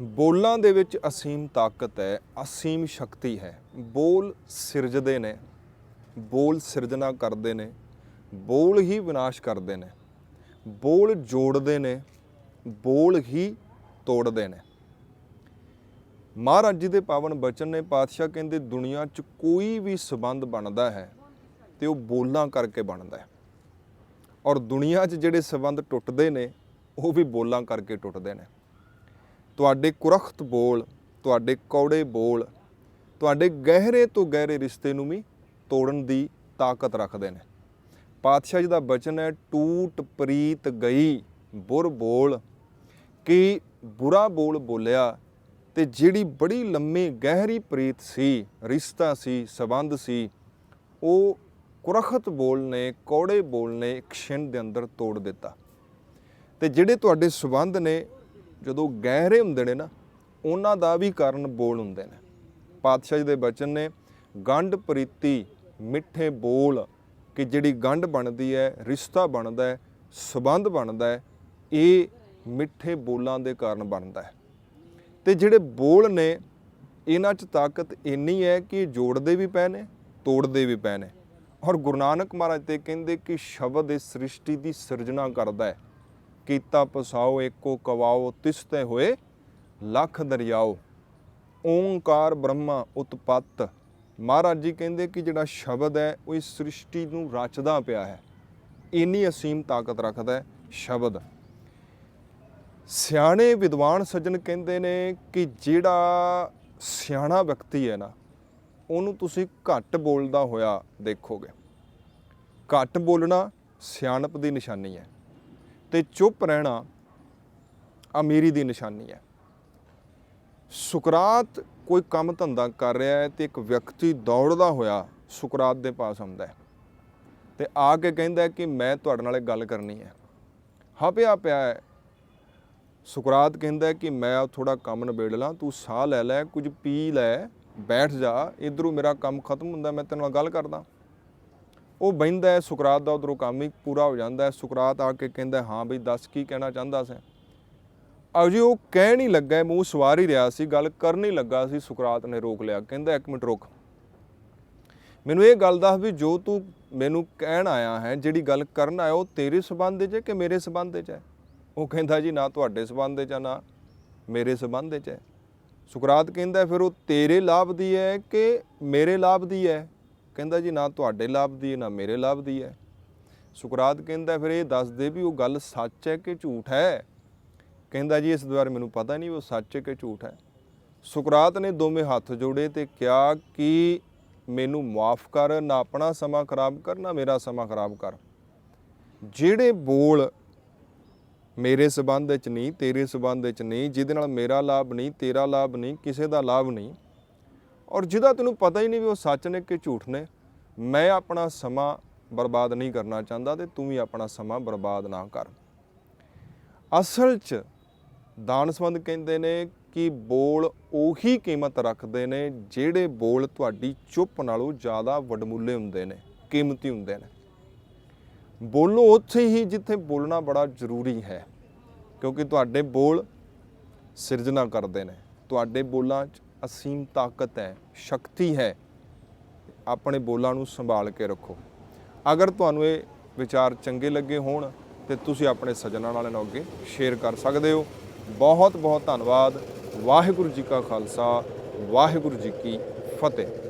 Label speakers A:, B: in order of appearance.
A: ਬੋਲਾਂ ਦੇ ਵਿੱਚ ਅਸੀਮ ਤਾਕਤ ਹੈ, ਅਸੀਮ ਸ਼ਕਤੀ ਹੈ। ਬੋਲ ਸਿਰਜਦੇ ਨੇ, ਬੋਲ ਸਿਰਜਣਾ ਕਰਦੇ ਨੇ, ਬੋਲ ਹੀ ਵਿਨਾਸ਼ ਕਰਦੇ ਨੇ। ਬੋਲ ਜੋੜਦੇ ਨੇ, ਬੋਲ ਹੀ ਤੋੜਦੇ ਨੇ। ਮਹਾਰਾਜ ਜੀ ਦੇ ਪਾਵਨ ਬਚਨ ਨੇ ਪਾਤਸ਼ਾਹ ਕਹਿੰਦੇ, ਦੁਨੀਆ 'ਚ ਕੋਈ ਵੀ ਸਬੰਧ ਬਣਦਾ ਹੈ ਤੇ ਉਹ ਬੋਲਾਂ ਕਰਕੇ ਬਣਦਾ ਹੈ। ਔਰ ਦੁਨੀਆ 'ਚ ਜਿਹੜੇ ਸਬੰਧ ਟੁੱਟਦੇ ਨੇ, ਉਹ ਵੀ ਬੋਲਾਂ ਕਰਕੇ ਟੁੱਟਦੇ ਨੇ। ਤੁਹਾਡੇ ਕੁਰਖਤ ਬੋਲ, ਤੁਹਾਡੇ ਕੌੜੇ ਬੋਲ, ਤੁਹਾਡੇ ਗਹਿਰੇ ਤੋਂ ਗਹਿਰੇ ਰਿਸ਼ਤੇ ਨੂੰ ਵੀ ਤੋੜਨ ਦੀ ਤਾਕਤ ਰੱਖਦੇ ਨੇ। ਪਾਤਸ਼ਾਹ ਜੀ ਦਾ ਬਚਨ ਹੈ, ਟੂਟ ਪ੍ਰੀਤ ਗਈ ਬੁਰ ਬੋਲ, ਕਿ ਬੁਰਾ ਬੋਲ ਬੋਲਿਆ ਤੇ ਜਿਹੜੀ ਬੜੀ ਲੰਮੀ ਗਹਿਰੀ ਪ੍ਰੀਤ ਸੀ, ਰਿਸ਼ਤਾ ਸੀ, ਸਬੰਧ ਸੀ, ਉਹ ਕੁਰਖਤ ਬੋਲ ਨੇ, ਕੌੜੇ ਬੋਲ ਨੇ ਇੱਕ ਛਿੰਨ ਦੇ ਅੰਦਰ ਤੋੜ ਦਿੱਤਾ। ਤੇ ਜਿਹੜੇ ਤੁਹਾਡੇ ਸਬੰਧ ਨੇ ਜਦੋਂ ਗਹਿਰੇ ਹੁੰਦੇ ਨੇ ਨਾ, ਉਹਨਾਂ ਦਾ ਵੀ ਕਾਰਨ ਬੋਲ ਹੁੰਦੇ ਨੇ। ਪਾਤਸ਼ਾਹ ਜੀ ਦੇ ਬਚਨ ਨੇ, ਗੰਢ ਪ੍ਰੀਤੀ, ਮਿੱਠੇ ਬੋਲ, ਕਿ ਜਿਹੜੀ ਗੰਢ ਬਣਦੀ ਹੈ, ਰਿਸ਼ਤਾ ਬਣਦਾ ਹੈ, ਸਬੰਧ ਬਣਦਾ ਹੈ, ਇਹ ਮਿੱਠੇ ਬੋਲਾਂ ਦੇ ਕਾਰਨ ਬਣਦਾ ਹੈ। ਤੇ ਜਿਹੜੇ ਬੋਲ ਨੇ, ਇਹਨਾਂ 'ਚ ਤਾਕਤ ਇੰਨੀ ਹੈ ਕਿ ਇਹ ਜੋੜਦੇ ਵੀ ਪਏ ਨੇ, ਤੋੜਦੇ ਵੀ ਪਏ ਨੇ। ਔਰ ਗੁਰੂ ਨਾਨਕ ਮਹਾਰਾਜ ਤੇ ਕਹਿੰਦੇ ਕਿ ਸ਼ਬਦ ਇਸ ਸ੍ਰਿਸ਼ਟੀ ਦੀ ਸਿਰਜਣਾ ਕਰਦਾ ਹੈ। ਕੀਤਾ ਪਸਾਓ, ਏਕੋ ਕਵਾਓ, ਤਿਸਤੇ ਹੋਏ, ਲੱਖ ਦਰਿਆਓ। ਓੰਕਾਰ ਬ੍ਰਹਮਾ ਉਤਪਤ। ਮਹਾਰਾਜ ਜੀ ਕਹਿੰਦੇ ਕਿ ਜਿਹੜਾ ਸ਼ਬਦ ਹੈ, ਉਹ ਇਸ ਸ੍ਰਿਸ਼ਟੀ ਨੂੰ ਰਚਦਾ ਪਿਆ ਹੈ। ਇੰਨੀ ਅਸੀਮ ਤਾਕਤ ਰੱਖਦਾ ਹੈ ਸ਼ਬਦ। ਸਿਆਣੇ ਵਿਦਵਾਨ ਸੱਜਣ ਕਹਿੰਦੇ ਨੇ ਕਿ ਜਿਹੜਾ ਸਿਆਣਾ ਵਿਅਕਤੀ ਹੈ ਨਾ, ਉਹਨੂੰ ਤੁਸੀਂ ਘੱਟ ਬੋਲਦਾ ਹੋਇਆ ਦੇਖੋਗੇ। ਘੱਟ ਬੋਲਣਾ ਸਿਆਣਪ ਦੀ ਨਿਸ਼ਾਨੀ ਹੈ। ਤੇ ਚੁੱਪ ਰਹਿਣਾ ਅਮੀਰੀ ਦੀ ਨਿਸ਼ਾਨੀ ਹੈ। ਸੁਕਰਾਤ ਕੋਈ ਕੰਮ ਧੰਦਾ ਕਰ ਰਿਹਾ ਹੈ ਤੇ ਇੱਕ ਵਿਅਕਤੀ ਦੌੜਦਾ ਹੋਇਆ ਸੁਕਰਾਤ ਦੇ ਪਾਸ ਆਉਂਦਾ ਹੈ ਤੇ ਆ ਕੇ ਕਹਿੰਦਾ ਕਿ ਮੈਂ ਤੁਹਾਡੇ ਨਾਲ ਇੱਕ ਗੱਲ ਕਰਨੀ ਹੈ। ਹਪਿਆ ਪਿਆ ਹੈ। ਸੁਕਰਾਤ ਕਹਿੰਦਾ ਕਿ ਮੈਂ ਥੋੜਾ ਕੰਮ ਨਿਬੇੜ ਲਾਂ, ਤੂੰ ਸਾਹ ਲੈ ਲੈ, ਕੁਝ ਪੀ ਲੈ, ਬੈਠ ਜਾ, ਇਧਰੋਂ ਮੇਰਾ ਕੰਮ ਖਤਮ ਹੁੰਦਾ, ਮੈਂ ਤੇਰੇ ਨਾਲ ਗੱਲ ਕਰਦਾ। ਉਹ ਬਹਿੰਦਾ ਹੈ, ਸੁਕਰਾਤ ਦਾ ਉਧਰੋਂ ਕੰਮ ਹੀ ਪੂਰਾ ਹੋ ਜਾਂਦਾ ਹੈ। ਸੁਕਰਾਤ ਆ ਕੇ ਕਹਿੰਦਾ, ਹਾਂ ਬਈ, ਦੱਸ ਕੀ ਕਹਿਣਾ ਚਾਹੁੰਦਾ ਸੀ? ਜੀ ਉਹ ਕਹਿ ਨਹੀਂ ਲੱਗਾ, ਮੂੰਹ ਸਵਾਰ ਹੀ ਰਿਹਾ ਸੀ, ਗੱਲ ਕਰਨ ਹੀ ਲੱਗਾ ਸੀ, ਸੁਕਰਾਤ ਨੇ ਰੋਕ ਲਿਆ। ਕਹਿੰਦਾ, ਇੱਕ ਮਿੰਟ ਰੁਕ। ਮੈਨੂੰ ਇਹ ਗੱਲ ਦੱਸ ਵੀ ਜੋ ਤੂੰ ਮੈਨੂੰ ਕਹਿਣ ਆਇਆ ਹੈ, ਜਿਹੜੀ ਗੱਲ ਕਰਨ ਆਇਆ, ਉਹ ਤੇਰੇ ਸਬੰਧ 'ਚ ਹੈ ਕਿ ਮੇਰੇ ਸਬੰਧ 'ਚ ਹੈ? ਉਹ ਕਹਿੰਦਾ, ਜੀ, ਨਾ ਤੁਹਾਡੇ ਸਬੰਧ 'ਚ ਹੈ ਨਾ ਮੇਰੇ ਸਬੰਧ 'ਚ ਹੈ। ਸੁਕਰਾਤ ਕਹਿੰਦਾ, ਫਿਰ ਉਹ ਤੇਰੇ ਲਾਭ ਦੀ ਹੈ ਕਿ ਮੇਰੇ ਲਾਭ ਦੀ ਹੈ? ਕਹਿੰਦਾ ਜੀ, ਨਾ ਤੁਹਾਡੇ ਲਾਭ ਦੀ ਹੈ, ਨਾ ਮੇਰੇ ਲਾਭ ਦੀ ਹੈ। ਸੁਕਰਾਤ ਕਹਿੰਦਾ, ਫਿਰ ਇਹ ਦੱਸ ਦੇ ਵੀ ਉਹ ਗੱਲ ਸੱਚ ਹੈ ਕਿ ਝੂਠ ਹੈ? ਕਹਿੰਦਾ ਜੀ, ਇਸ ਦੁਆਰ ਮੈਨੂੰ ਪਤਾ ਨਹੀਂ ਉਹ ਸੱਚ ਹੈ ਕਿ ਝੂਠ ਹੈ। ਸੁਕਰਾਤ ਨੇ ਦੋਵੇਂ ਹੱਥ ਜੋੜੇ ਤੇ ਕਿਹਾ ਕਿ ਮੈਨੂੰ ਮਾਫ ਕਰ, ਨਾ ਆਪਣਾ ਸਮਾਂ ਖਰਾਬ ਕਰ, ਨਾ ਮੇਰਾ ਸਮਾਂ ਖਰਾਬ ਕਰ। ਜਿਹੜੇ ਬੋਲ ਮੇਰੇ ਸਬੰਧ ਵਿੱਚ ਨਹੀਂ, ਤੇਰੇ ਸਬੰਧ ਵਿੱਚ ਨਹੀਂ, ਜਿਹਦੇ ਨਾਲ ਮੇਰਾ ਲਾਭ ਨਹੀਂ, ਤੇਰਾ ਲਾਭ ਨਹੀਂ, ਕਿਸੇ ਦਾ ਲਾਭ ਨਹੀਂ ਔਰ ਜਿਹਦਾ ਤੈਨੂੰ ਪਤਾ ਹੀ ਨਹੀਂ ਵੀ ਉਹ ਸੱਚ ਨੇ ਕਿ ਝੂਠ ਨੇ, ਮੈਂ ਆਪਣਾ ਸਮਾਂ ਬਰਬਾਦ ਨਹੀਂ ਕਰਨਾ ਚਾਹੁੰਦਾ ਤੇ ਤੂੰ ਵੀ ਆਪਣਾ ਸਮਾਂ ਬਰਬਾਦ ਨਾ ਕਰ। ਅਸਲ 'ਚ ਦਾਨਸਵੰਦ ਕਹਿੰਦੇ ਨੇ ਕਿ ਬੋਲ ਉਹੀ ਕੀਮਤ ਰੱਖਦੇ ਨੇ ਜਿਹੜੇ ਬੋਲ ਤੁਹਾਡੀ ਚੁੱਪ ਨਾਲੋਂ ਜ਼ਿਆਦਾ ਵਡਮੁੱਲੇ ਹੁੰਦੇ ਨੇ, ਕੀਮਤੀ ਹੁੰਦੇ ਨੇ। ਬੋਲੋ ਉੱਥੇ ਹੀ ਜਿੱਥੇ ਬੋਲਣਾ ਬੜਾ ਜ਼ਰੂਰੀ ਹੈ, ਕਿਉਂਕਿ ਤੁਹਾਡੇ ਬੋਲ ਸਿਰਜਣਾ ਕਰਦੇ ਨੇ, ਤੁਹਾਡੇ ਬੋਲਾਂ 'ਚ ਅਸੀਮ ਤਾਕਤ ਹੈ, ਸ਼ਕਤੀ ਹੈ, ਆਪਣੇ ਬੋਲਾਂ ਨੂੰ ਸੰਭਾਲ ਕੇ ਰੱਖੋ। ਅਗਰ ਤੁਹਾਨੂੰ ਇਹ ਵਿਚਾਰ ਚੰਗੇ ਲੱਗੇ ਹੋਣ, ਤੇ ਤੁਸੀਂ ਆਪਣੇ ਸੱਜਣਾਂ ਨਾਲ ਇਹਨਾਂ ਅੱਗੇ ਸ਼ੇਅਰ ਕਰ ਸਕਦੇ ਹੋ। ਬਹੁਤ ਬਹੁਤ ਧੰਨਵਾਦ। ਵਾਹਿਗੁਰੂ ਜੀ ਕਾ ਖਾਲਸਾ, ਵਾਹਿਗੁਰੂ ਜੀ ਕੀ ਫਤਿਹ।